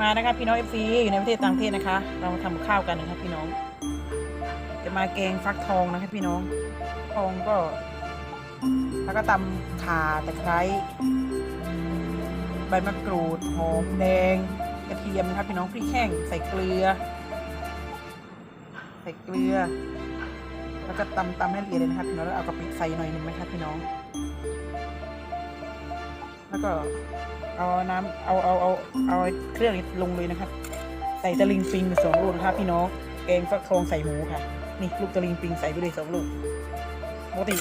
มานะคะพี่น้องเอฟซีอยู่ในประเทศต่างประเทศนะคะ เรามาทำข้าวกันนะคะพี่น้อง จะมาแกงฟักทองนะคะพี่น้อง ทองก็ แล้วก็ตำข่าตะไคร้ใบมะกรูดหอมแดง กระเทียมนะคะพี่น้องพริกแห้งใส่เกลือ ใส่เกลือ แล้วก็ตำตำให้ละเอียดเลยนะคะพี่น้องแล้วเอากระปิใส่หน่อยหนึ่งนะคะพี่น้อง แล้วก็เอาน้ำเอาเอาเอาเอาเครื่องนี้ลงเลยนะครับ ใส่ตะลิงปิงสองลูกนครับพี่น้องแกงฟักทองใส่หมูค่ะ นี่ลูกตะลิงปิงใส่ไปเลยสองลูกปกติ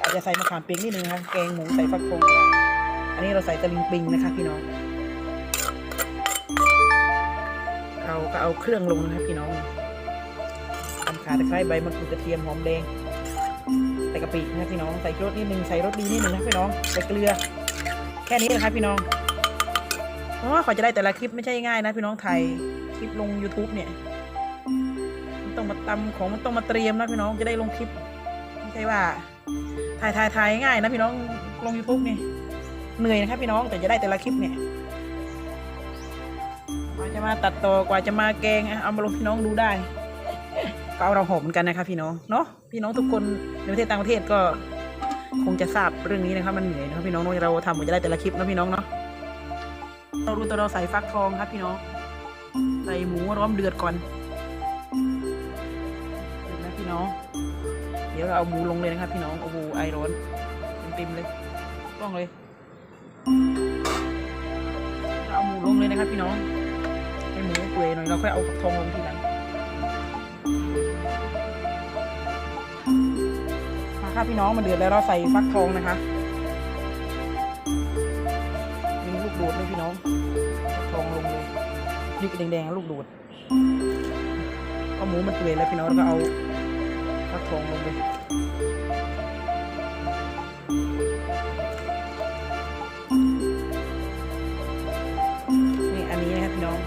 อาจจะใส่มะขามเปียกนิดนึงนะคะแกงหมูใส่ฟักทองอันนี้เราใส่ตะลิงปิงนะคะพี่น้องเราก็เอาเครื่องลงนะครับพี่น้องทำขาตะไคร้ใบมะกรูดกระเทียมหอมแดงใส่กะปินะครับพี่น้องใส่รสนิดนึงใส่รสดีนิดนึงนะพี่น้องใส่เกลือ ค่นี้นะครับพี่น้องอ๋อขอจะได้แต่ละคลิปไม่ใช่ง่ายนะพี่น้องถ่ายคลิปลง YouTube เนี่ยมันต้องมาตำของมันต้องมาเตรียมนะพี่น้องจะได้ลงคลิปไม่ใช่ว่าถ่ายถ่ายถ่ายง่ายนะพี่น้องลง YouTube เนี่ยเหนื่อยนะครับพี่น้องแต่จะได้แต่ละคลิปเนี่ยกว่าจะมาตัดต่อกว่าจะมาแกงเอามาลงพี่น้องดูได้ก็เอาเราหอมเหมือนกันนะครับพี่น้องเนาะพี่น้องทุกคนในประเทศต่างประเทศก็ คงจะทราบเรื่องนี้นะครับมันเหนื่อยนะครับพี่น้องเราทำเหมันจะได้แต่ละคลิปนะพี่น้องเนาะเราดูตัวเราใส่ฟักทองครับพี่น้อง ใส่หมูร้อมเดือดก่อนเห็นไหมพี่น้อง เดี๋ยวเราเอาหมูลงเลยนะครับ พี่น้องโอ้โหไอร้อนเต็มๆเลยต้องเลยเราเอาหมูลงเลยนะครับพี่น้องให้หมูเปื่อยหน่อยเราค่อยเอาฟักทองลงทีหลัง ครับพี่น้องมันเดือดแล้วเราใส่ฟักทองนะคะมีลูกดูดเลยพี่น้องทองลงเลยยุกแดงๆลูกดูดเอาหมูมันเปื่อยแล้วพี่น้องแล้วก็เอาฟักทองลงเลยนี่อันนี้นะครับพี่น้อง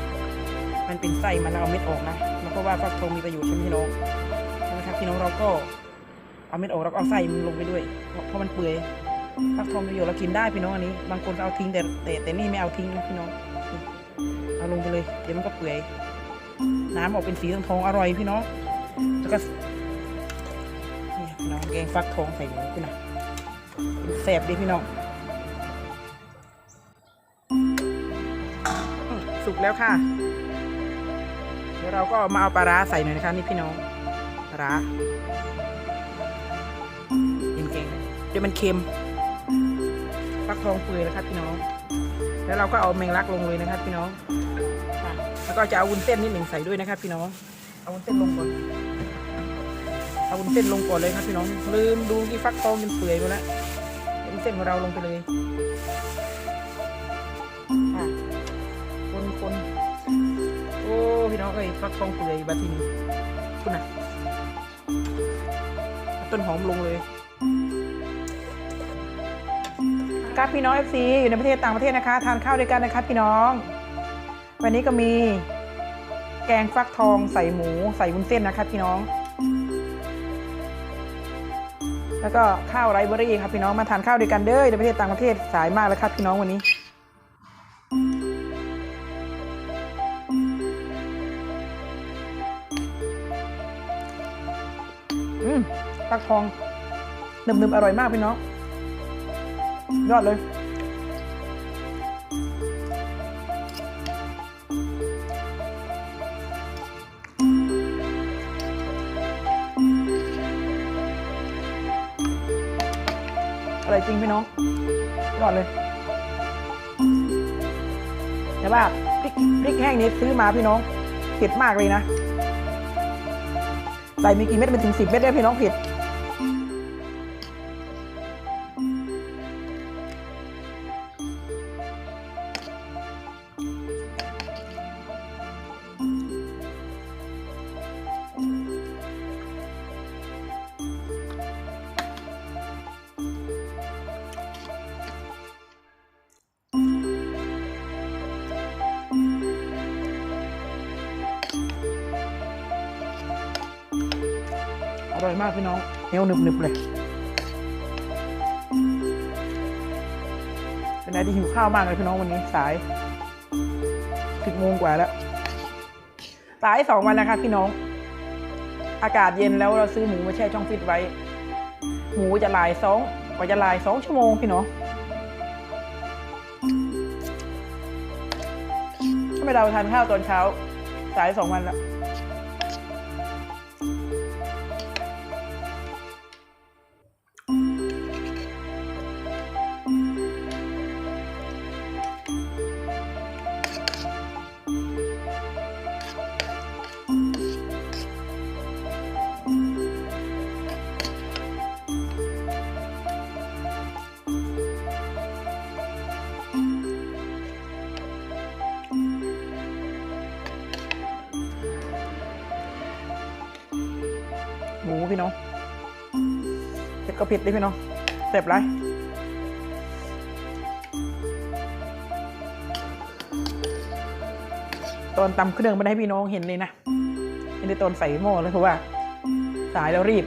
มันเป็นไส้มันแล้วเอาเม็ดออกนะมันเพราะว่าฟักทองมีประโยชน์ใช่ไหมพี่น้องใช่ไหมครับพี่น้องเราก็ เอาเม็ดออกแล้วเอาไส้มันลงไปด้วย เพราะมันเปื่อยฟักทองมีประโยชน์เรากินได้พี่น้องอันนี้ บางคนก็เอาทิ้งแต่แต่แต่นี่ไม่เอาทิ้งนะพี่น้องเอาลงไปเลย เดี๋ยวมันก็เปื่อยน้ำออกเป็นสีทองๆอร่อยพี่น้องแล้วก็นี่พี่น้องแกงฟักทองใส่หมูพี่นะแซ่บดีพี่น้องสุกแล้วค่ะ เดี๋ยวเราก็มาเอาปลาร้าใส่หน่อยนะคะนี่พี่น้องปลาร้า ดี๋ยวมันเค็มฟักทองเปื่อยแล้วครับพี่น้อง แล้วเราก็เอาแมงลักลงเลยนะครับพี่น้องค่ะแล้วก็จะเอาวุ้นเส้นนิดหนึ่งใส่ด้วยนะครับพี่น้อง เอาวุ้นเส้นลงก่อน เอาวุ้นเส้นลงก่อนเลยครับพี่น้อง ลืมดูที่ฟักทองมันเปื่อยหมดแล้ววุ้นเส้นของเราลงไปเลยค่ะคนคนโอ้พี่น้องเอ้ยฟักทองเปื่อยบาทีนี้คุณน่ะต้นหอมลงเลย ครับพี่น้อง FC อยู่ในประเทศต่างประเทศนะคะ ทานข้าวด้วยกันนะครับพี่น้อง วันนี้ก็มีแกงฟักทองใส่หมูใส่วุ้นเส้นนะครับพี่น้อง แล้วก็ข้าวไรเบอรี่ครับพี่น้องมาทานข้าวด้วยกันเด้อในประเทศต่างประเทศสายมากแล้วครับพี่น้องวันนี้ฟักทองหนึบๆอร่อยมากพี่น้อง ยอดเลยอร่อยจริงพี่น้องยอดเลยแต่ว่าพริกพริกแห้งนี้ซื้อมาพี่น้องเผ็ดมากเลยนะใส่มีกี่เม็ดเป็นถึงสิบเม็ดได้พี่น้องเผ็ด ร่อยมากพี่น้องเหนียวหนึบๆเลยเป็นอะไรที่หิวข้าวมากเลยพี่น้องวันนี้สายสิบโมงกว่าแล้วตายสองวันนะคะพี่น้อง อากาศเย็นแล้วเราซื้อหมูมาแช่ช่องฟิตไว้ หมูจะลายสองกว่าจะลายสองชั่วโมงพี่น้องถ้าไมเราทานข้าวตอนเช้า สายสองวันแล้ว หมูพี่น้องเผ็ดก็เผ็ดดิพี่น้องแซ่บไรตอนตำเครื่องไม่ได้ให้พี่น้องเห็นเลยนะเห็นในตอนใส่หม้อเลยเพราะว่า สายแล้วรีบ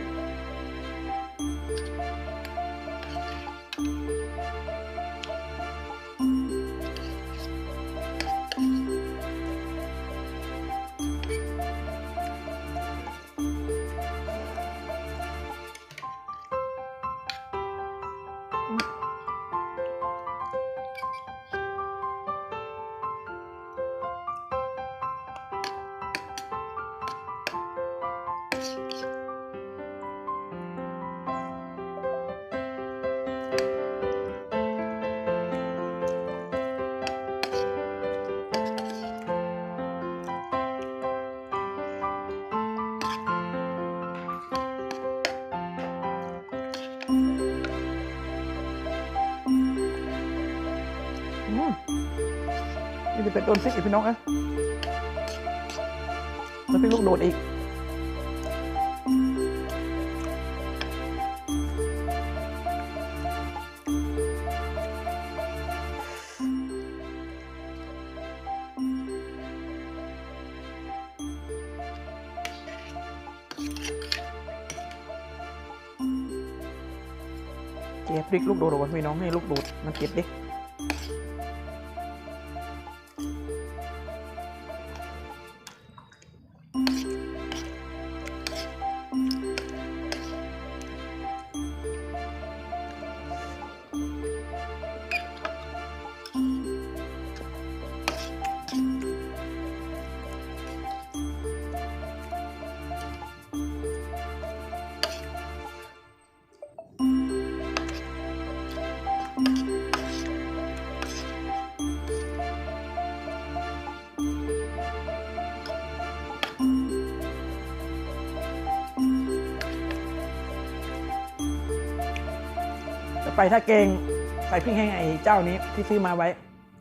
นี่จะเป็นต้นซิกอีกพี่น้องนะแล้วพี่ลูกโดดอีกเก็บพริกลูกโดดเอาไว้พี่น้องให้ลูกโดดมันเก็บดิ ไปถ้าเกงใส่พริกแห้งไอ้เจ้านี้ที่ซื้อมาไว้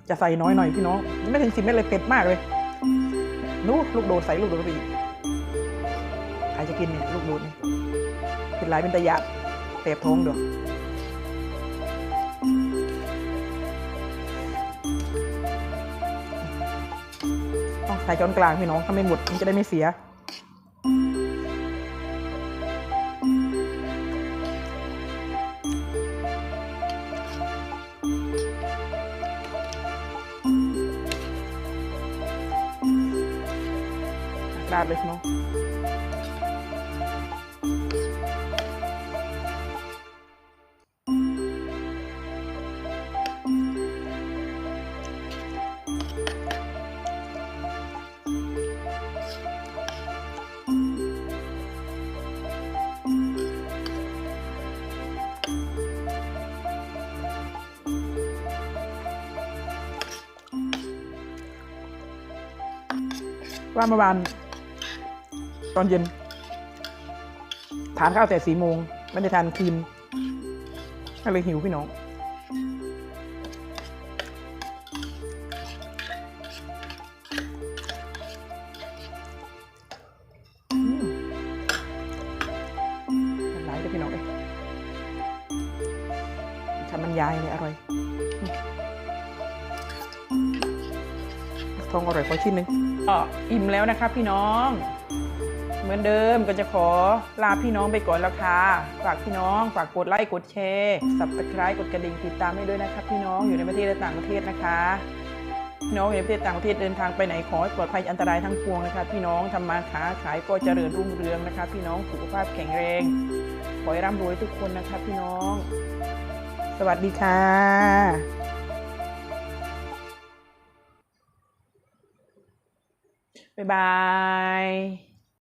จะใส่น้อยหน่อยพี่น้องไม่ถึงสิบเม็ดเลยเผ็ดมากเลยนู้ลูกโดดใส่ลูกโดดไปอีกใครจะกินเนี่ยลูกโดดนี่เป็นลายเป็นตะยะเตบท้องเด้อต้องใส่จนกลางพี่น้องถ้าไม่หมดมันจะได้ไม่เสีย ราดเตอนเย็น ทานข้าวแต่สี่โมง ไม่ได้ทานคืนก็เลยหิวพี่น้องอืมหลายเลยพี่น้องเอ้ยทำมันยายเลยอร่อย ทองอร่อยกว่าชิ้นหนึ่งก็อิ่มแล้วนะครับพี่น้อง เหมือนเดิมก็จะขอลาพี่น้องไปก่อนแล้วค่ะ ฝากพี่น้องฝากกดไลค์กดแชร์สับตะไคร้กดกระดิ่งติดตามให้ด้วยนะครับ พี่น้องอยู่ในประเทศและต่างประเทศนะคะพี่น้องอยู่ในประเทศต่างประเทศเดินทางไปไหนขอให้ปลอดภัยอันตรายทั้งปวงนะคะพี่น้องทำมาค้าขายก็เจริญรุ่งเรืองนะคะ พี่น้องสุขภาพแข็งแรงขอให้ร่ำรวยทุกคนนะคะพี่น้อง สวัสดีค่ะบ๊ายบาย